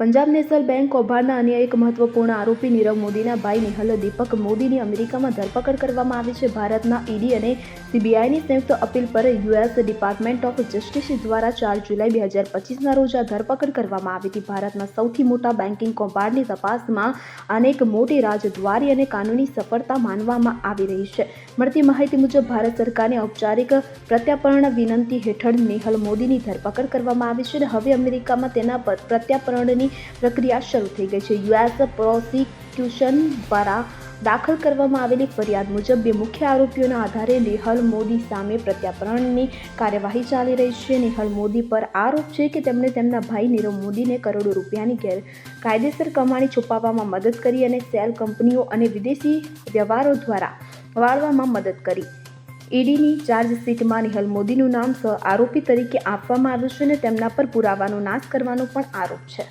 Punjab national bank કૌભાંડના અન્ય એક મહત્વપૂર્ણ આરોપી નીરવ મોદીના ભાઈ નિહલ દીપક મોદીની અમેરિકામાં ધરપકડ કરવામાં આવી છે. ભારતના ઈડી અને સીબીઆઈની સંયુક્ત અપીલ પર યુએસ ડિપાર્ટમેન્ટ ઓફ જસ્ટિસ દ્વારા ચાર જુલાઈ બે હજાર પચીસના રોજ આ ધરપકડ કરવામાં આવી હતી. ભારતના સૌથી મોટા બેન્કિંગ કૌભાંડની તપાસમાં અનેક મોટી રાજદ્વારી અને કાનૂની સફળતા માનવામાં આવી રહી છે. મળતી માહિતી મુજબ, ભારત સરકારની ઔપચારિક પ્રત્યાપર્ણ વિનંતી હેઠળ નેહલ મોદીની ધરપકડ કરવામાં આવી છે અને હવે અમેરિકામાં તેના પર પ્રક્રિયા શરૂ થઈ ગઈ છે. યુએસ પ્રોસિક્યુશન દ્વારા દાખલ કરવામાં આવેલી ફરિયાદ મુજબ બે મુખ્ય આરોપીઓના આધારે નેહલ મોદી સામે પ્રત્યાપરણની કાર્યવાહી ચાલી રહી છે. નેહલ મોદી પર આરોપ છે કે તેમણે તેમના ભાઈ નીરવ મોદીને કરોડો રૂપિયાની ગેરકાયદેસર કમાણી છુપાવવામાં મદદ કરી અને સેલ કંપનીઓ અને વિદેશી વ્યવહારો દ્વારા વાળવામાં મદદ કરી. ઈડીની ચાર્જશીટમાં નિહલ મોદીનું નામ સહ આરોપી તરીકે આપવામાં આવ્યું છે અને તેમના પર પુરાવાનો નાશ કરવાનો પણ આરોપ છે.